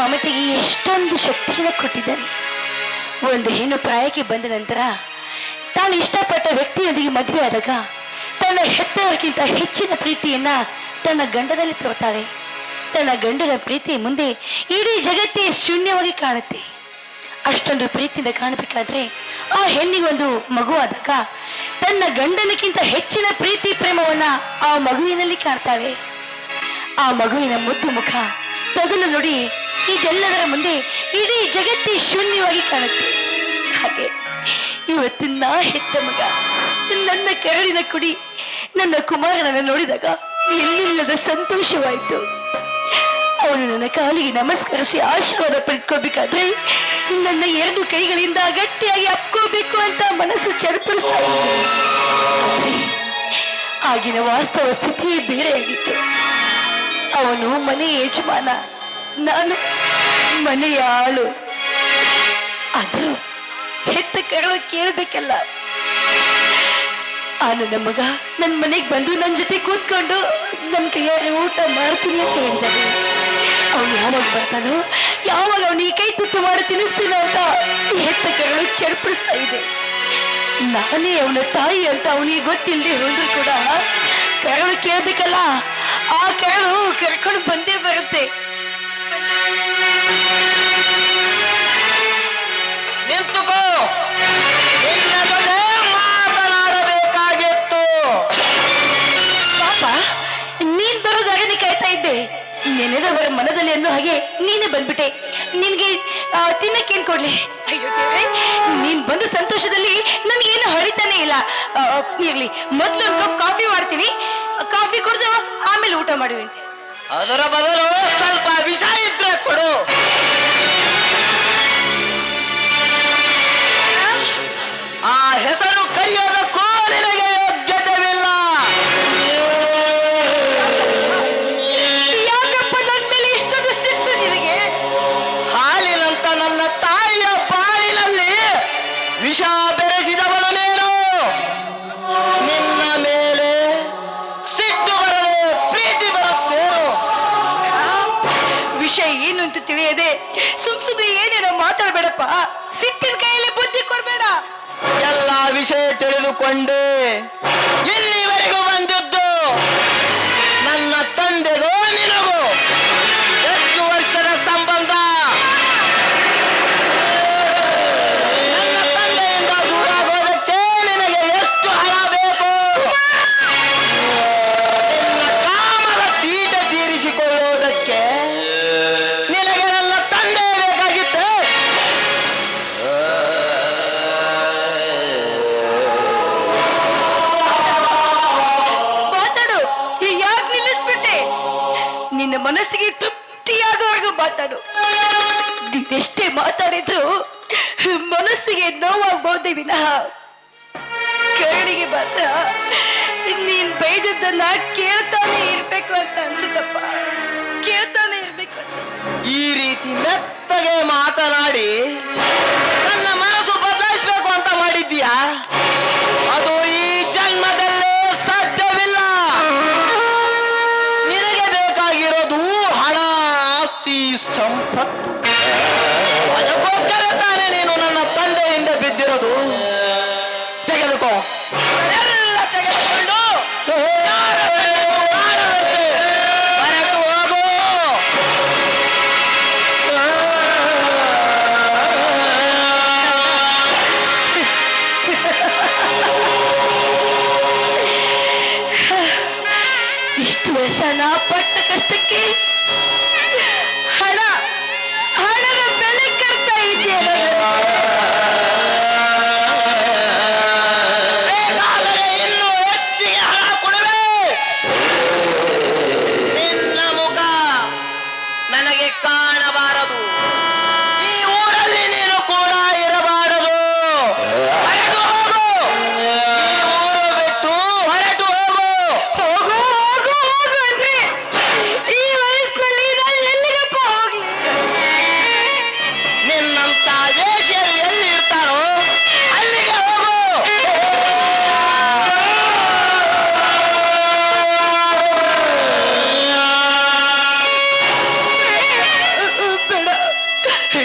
ಮಮತೆಗೆ ಎಷ್ಟೊಂದು ಶಕ್ತಿಯನ್ನು ಕೊಟ್ಟಿದ್ದಾನೆ. ಒಂದು ಹೆಣ್ಣು ಪ್ರಾಯಕ್ಕೆ ಬಂದ ನಂತರ ತಾನು ಇಷ್ಟಪಟ್ಟ ವ್ಯಕ್ತಿಯೊಂದಿಗೆ ಮದುವೆ ಆದಾಗ ತನ್ನ ಹೆತ್ತವರಿಗಿಂತ ಹೆಚ್ಚಿನ ಪ್ರೀತಿಯನ್ನ ತನ್ನ ಗಂಡನಲ್ಲಿ ತೋರ್ತಾಳೆ. ತನ್ನ ಗಂಡನ ಪ್ರೀತಿ ಮುಂದೆ ಇಡೀ ಜಗತ್ತೇ ಶೂನ್ಯವಾಗಿ ಕಾಣುತ್ತೆ. ಅಷ್ಟೊಂದು ಪ್ರೀತಿಯಿಂದ ಕಾಣಬೇಕಾದ್ರೆ ಆ ಹೆಣ್ಣಿಗೊಂದು ಮಗು ಆದಾಗ ತನ್ನ ಗಂಡನಕ್ಕಿಂತ ಹೆಚ್ಚಿನ ಪ್ರೀತಿ ಪ್ರೇಮವನ್ನ ಆ ಮಗುವಿನಲ್ಲಿ ಕಾಣ್ತಾಳೆ. ಆ ಮಗುವಿನ ಮುದ್ದು ಮುಖ ತಗಲು ನುಡಿ ಇದೆಲ್ಲದರ ಮುಂದೆ ಇಡೀ ಜಗತ್ತಿ ಶೂನ್ಯವಾಗಿ ಕಾಣುತ್ತೆ. ಹಾಗೆ ಇವತ್ತಿನ ಹೆತ್ತ ಮಗ, ನನ್ನ ಕೆರಳಿನ ಕುಡಿ, ನನ್ನ ಕುಮಾರನನ್ನು ನೋಡಿದಾಗ ಎಲ್ಲಿಲ್ಲದ ಸಂತೋಷವಾಯಿತು. ಅವನು ನನ್ನ ಕಾಲಿಗೆ ನಮಸ್ಕರಿಸಿ ಆಶೀರ್ವಾದ ಪಡ್ಕೋಬೇಕಾದ್ರೆ ನನ್ನ ಎರಡು ಕೈಗಳಿಂದ ಗಟ್ಟಿಯಾಗಿ ಅಪ್ಕೋಬೇಕು ಅಂತ ಮನಸ್ಸು ಚಡಪಡಿಸ್ತಾ ಆಗಿನ ವಾಸ್ತವ ಸ್ಥಿತಿಯೇ ಬೇರೆಯಾಗಿತ್ತು. ಅವನು ಮನೆ ಯಜಮಾನ. ನಾನು ಮನೆಯ ಆಳು ಆದರೂ ಹೆತ್ತ ಕೆಡವ ಕೇಳಬೇಕಲ್ಲ. ಆ ನನ್ನ ಮಗ ನನ್ನ ಮನೆಗೆ ಬಂದು ನನ್ನ ಜೊತೆ ಕೂತ್ಕೊಂಡು ನನ್ನ ಕೈಯಾರೆ ಊಟ ಮಾಡ್ತೀನಿ ಅಂತ ಹೇಳಿದ್ದಾನೆ ಅವನು ಯಾವಾಗ ಬರ್ತಾನೋ, ಯಾವಾಗ ಅವನಿಗೆ ಕೈ ತುತ್ತು ಮಾಡಿ ತಿನ್ನಿಸ್ತೀನ ಅಂತ ಈ ಹೆತ್ತ ಕರಳು ಚಡ್ಪಡಿಸ್ತಾ ಇದೆ. ನಾನೇ ಅವನ ತಾಯಿ ಅಂತ ಅವನಿಗೆ ಗೊತ್ತಿಲ್ಲದೆ ಹೇಳಿದ್ರು ಕೂಡ ಕರಳು ಕೇಳಬೇಕಲ್ಲ. ಆ ಕೆರಳು ಕರ್ಕೊಂಡು ಬಂದೇ ಬರುತ್ತೆ. ನಿಂತುಕೋ. ಮಾತನಾಡಬೇಕಾಗಿತ್ತು. ಪಾಪ, ನೀನ್ ಬರೋದಾಗನೆ ಕಾಯ್ತಾ ಇದ್ದೆ. ನೆನೆದವರ ಮನದಲ್ಲಿ ಅನ್ನೋ ಹಾಗೆ ನೀನೇ ಬಂದ್ಬಿಟ್ಟೆ. ನಿನ್ಗೆ ತಿನ್ನಕ್ಕೇನ್ ಕೊಡ್ಲಿ? ಅಯ್ಯೋ ದೇವ್ರೇ, ನೀನ್ ಬಂದ ಸಂತೋಷದಲ್ಲಿ ನನ್ಗೇನು ಹೊಳಿತಾನೆ ಇಲ್ಲ. ಇರ್ಲಿ, ಮೊದ್ಲು ಒಂದು ಕಾಫಿ ಮಾಡ್ತೀನಿ. ಕಾಫಿ ಕುಡ್ದು ಆಮೇಲೆ ಊಟ ಮಾಡುವಂತೆ. ಅದರ ಬದಲು ಸ್ವಲ್ಪ ವಿಷ ಇದ್ರೆ ಕೊಡು. ಆ ಹೆಸರು ಕರೆಯೋದಕ್ಕೂ ಮಾತಾಡ್ಬೇಡಪ್ಪ ಸಿಟ್ಟಿನ ಕೈಯಲ್ಲಿ ಬುದ್ಧಿ ಕೊಡ್ಬೇಡ. ಎಲ್ಲ ವಿಷಯ ತಿಳಿದುಕೊಂಡೆ. ಇಲ್ಲಿವರೆಗೂ ಮನಸ್ಸಿಗೆ ತೃಪ್ತಿಯಾಗೋವರೆಗೂ ಮಾತಾಡು. ನೀವೆಷ್ಟೇ ಮಾತಾಡಿದ್ರು ಮನಸ್ಸಿಗೆ ನೋವಾಗಬಹುದೇ ವಿನಃ. ಕರುಣಿಗೆ ಮಾತ್ರ ನೀನ್ ಬೈದದ್ದನ್ನ ಕೇಳ್ತಾನೆ ಇರ್ಬೇಕು ಅಂತ ಅನ್ಸುತ್ತಪ್ಪ. ಕೇಳ್ತಾನೆ ಇರ್ಬೇಕು ಈ ರೀತಿ ಮೆತ್ತಗೆ ಮಾತನಾಡಿ ನನ್ನ ಮನಸ್ಸು ಬದಲಾಯಿಸ್ಬೇಕು ಅಂತ ಮಾಡಿದ್ದೀಯಾ? ಅದು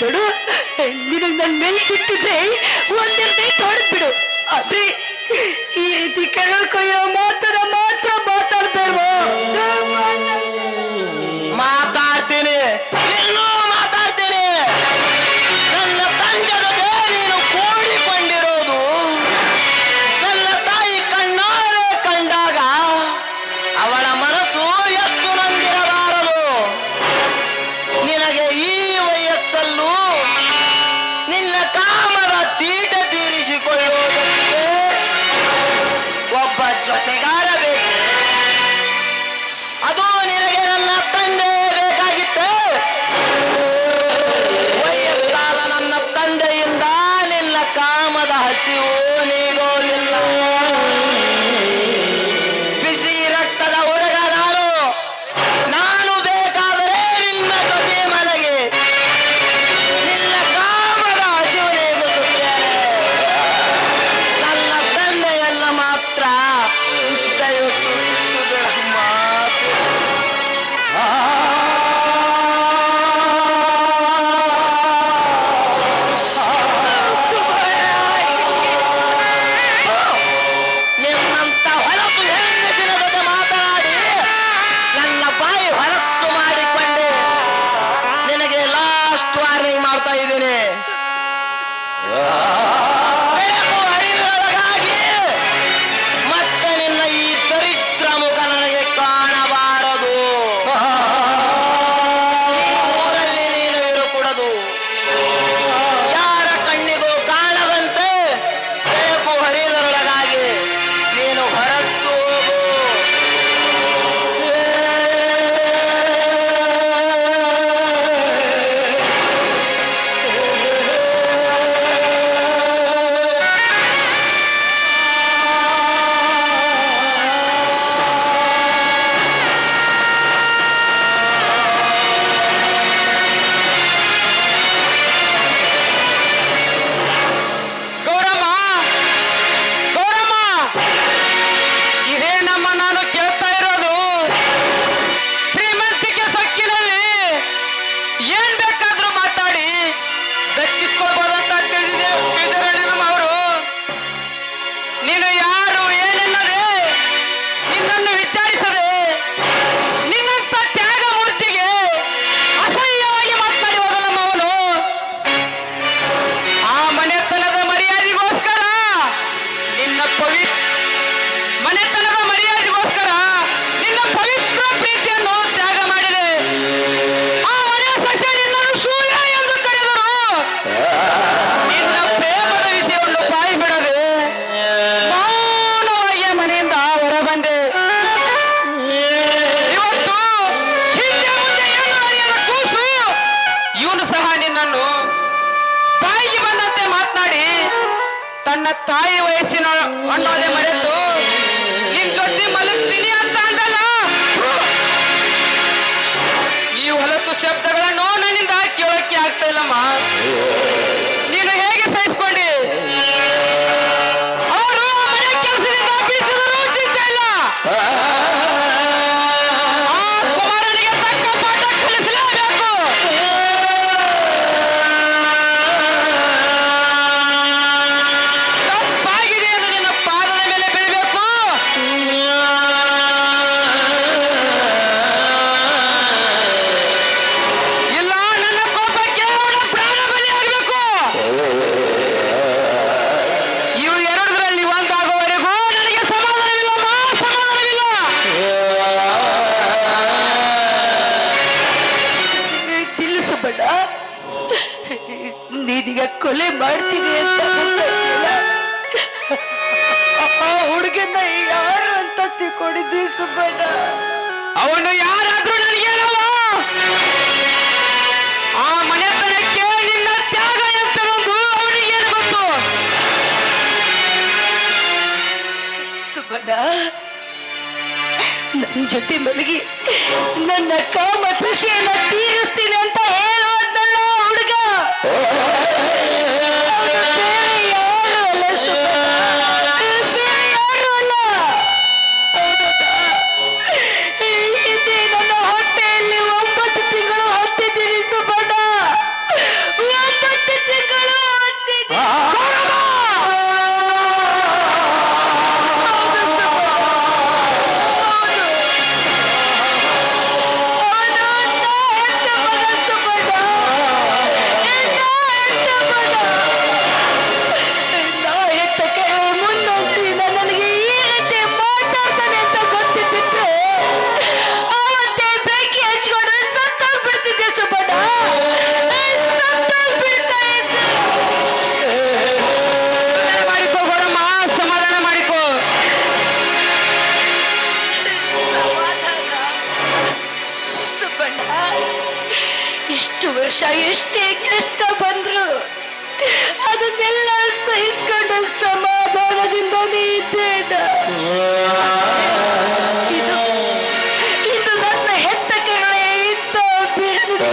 ಬಿಡು ನಿನಗೆ ನನ್ನ ಮೇಲೆ ಸಿಕ್ಕಿದ್ರೆ ಒಂದೆರಡೇ ತೋರಿಸ್ ಬಿಡು ಅದೇ ಈ ರೀತಿ ಕೆಳ ಕೊಯ್ಯೋ ಮಾತರ ಮಾತ್ರ ಮಾತಾಡ್ತೇವೋ ಮಾತಾಡ್ತೀನಿ. ಮಾತಾಡ್ತೀನಿ. ನನ್ನ ತಂಡದ ನೀನು ಕೋಡಿಕೊಂಡಿರೋದು. ನನ್ನ ತಾಯಿ ಕಣ್ಣಾರೆ ಕಂಡಾಗ ಅವಳ ಮನಸ್ಸು ಎಷ್ಟು ನಂದಿರಬಾರದು? ನಿನಗೆ ಈ ವಯಸ್ಸಲ್ಲೂ ನಿನ್ನ ಕಾಮದ ತೀಟ ತೀರಿಸಿಕೊಳ್ಳುವುದಕ್ಕೆ ಒಬ್ಬ ಜೊತೆಗಾರ ಬೇಕು ಅದು ನಿನಗೆ ನನ್ನ ತಂದೆ ಬೇಕಾಗಿತ್ತು. ವಯಸ್ಸಾದ ನನ್ನ ತಂದೆಯಿಂದ ನಿನ್ನ ಕಾಮದ ಹಸಿವು ನೀಗೋದಿಲ್ಲ ನಾನು ಕೇಳ್ತಾ ಇರೋದು ಶ್ರೀಮಂತಿಕೆ ಸೊಕ್ಕಿನಲ್ಲಿ ಏನ್ ಬೇಕಾದ್ರೂ ಮಾತಾಡಿ ದಕ್ಕಿಸ್ಕೊಳ್ಬೋದಂತ ತಿಳಿದಿದೆ. ತನ್ನ ತಾಯಿ ವಯಸ್ಸಿನ ಅನ್ನೋದೇ ಮರೆತು, ನಿನ್ ಜೊತೆ ಮಲಗ್ತೀನಿ ಅಂತ ಅಂದಲ್ಲ? ಈ ಹೊಲಸು ಶಬ್ದಗಳನ್ನು ನನ್ನಿಂದ ಕೇಳೋಕೆ ಆಗ್ತಾ ಇಲ್ಲಮ್ಮ. ಕೊಲೆ ಮಾಡ್ತೀನಿ ಅಂತ. ಆ ಹುಡುಗನ ಯಾರು ಅಂತ ತಿಳ್ಕೊಂಡಿದ್ದಿ ಸುಬ್ಬಣ್ಣ? ಅವನು ಯಾರಾದ್ರೂ ನನಗೆ ಆ ಮನೆತನಕ್ಕೆ ನಿನ್ನ ತ್ಯಾಗ ಅವನಿಗೇನು ಗೊತ್ತು ಸುಬ್ಬಣ್ಣ ನನ್ನ ಜೊತೆ ಮಲಗಿ ನನ್ನ ಕಾಮ ಕೃಷಿಯನ್ನ ತೀರಿಸ್ತೀನಿ ಅಂತ ಹುಡುಗ ಎಷ್ಟೇ ಕಷ್ಟ ಬಂದ್ರು ಅದನ್ನೆಲ್ಲ ಸಹಿಸ್ಕೊಂಡು ಸಮಾಧಾನದಿಂದನೇ ಇದ್ದೇನೆ ಇದು ಇದು ನನ್ನ ಹೆತ್ತ ಕರಳೆ ಇದ್ದ ಬಿರುದಿನ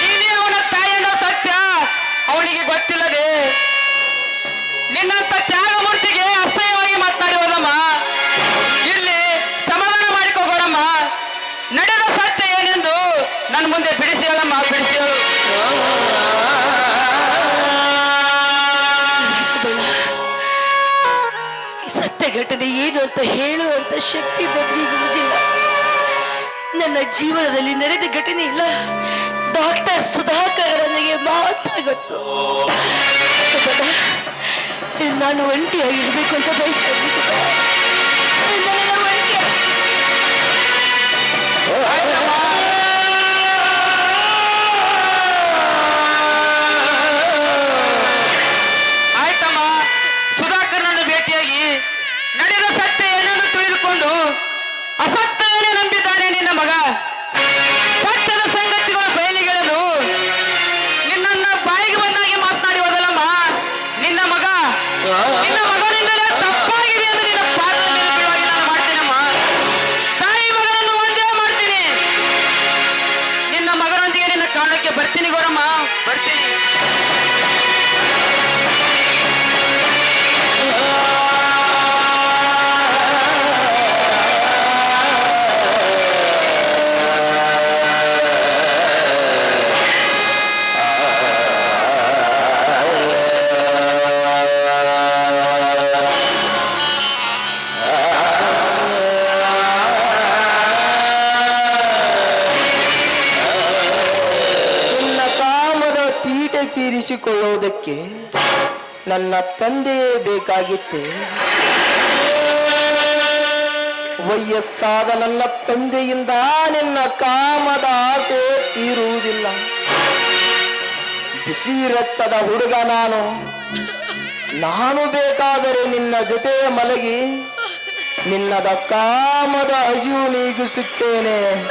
ನೀನೇ ಅವನ ತಾಯಿ ಅನ್ನೋ ಸತ್ಯ? ಅವನಿಗೆ ಗೊತ್ತಿಲ್ಲದೆ ನಿನ್ನಂತ ತ್ಯಾಗಮೂರ್ತಿಗೆ ಅಸಹ್ಯವಾಗಿ ಮಾತನಾಡಿ ಹೋದಮ್ಮ. ಇಲ್ಲಿ ಸಮಾಧಾನ ಮಾಡಿಕೋಗೋರಮ್ಮ ನಡೆದ ಸತ್ಯ ಏನೆಂದು ನನ್ನ ಮುಂದೆ ಬಿಡಿಸಿ ಹೇಳಮ್ಮ, ಬಿಡಿಸಿ ಹೇಳು. ಸತ್ಯ ಘಟನೆ ಏನು ಅಂತ ಹೇಳುವಂತ ಶಕ್ತಿ ಬದಲಿಗುವುದಿಲ್ಲ ನನ್ನ ಜೀವನದಲ್ಲಿ ನಡೆದ ಘಟನೆ ಇಲ್ಲ. ಡಾಕ್ಟರ್ ಸುಧಾಕರ್ ನನಗೆ ಮಾತ್ರ ಗೊತ್ತು. ನಾನು ಒಂಟಿಯಾಗಿರ್ಬೇಕು ಅಂತ ಬಯಸ್ತೇನೆ ಆಯ್ತಮ್ಮ, ಸುಧಾಕರ್ನನ್ನು ಭೇಟಿಯಾಗಿ ನಡೆದ ಸತ್ಯ ಏನನ್ನು ತಿಳಿದುಕೊಂಡು ನಂಬಿದ್ದಾನೆ ನಿನ್ನ ಮಗ. ತೀರಿಸಿಕೊಳ್ಳುವುದಕ್ಕೆ ನನ್ನ ತಂದೆಯೇ ಬೇಕಾಗಿತ್ತೆ. ವಯಸ್ಸಾದ ನನ್ನ ತಂದೆಯಿಂದ ನಿನ್ನ ಕಾಮದ ಆಸೆ ತೀರುವುದಿಲ್ಲ. ಬಿಸಿ ರಕ್ತದ ಹುಡುಗ ನಾನು. ನಾನು ಬೇಕಾದರೆ ನಿನ್ನ ಜೊತೆ ಮಲಗಿ, ನಿನ್ನದ ಕಾಮದ ಹಸಿವು ನೀಗಿಸುತ್ತೇನೆ.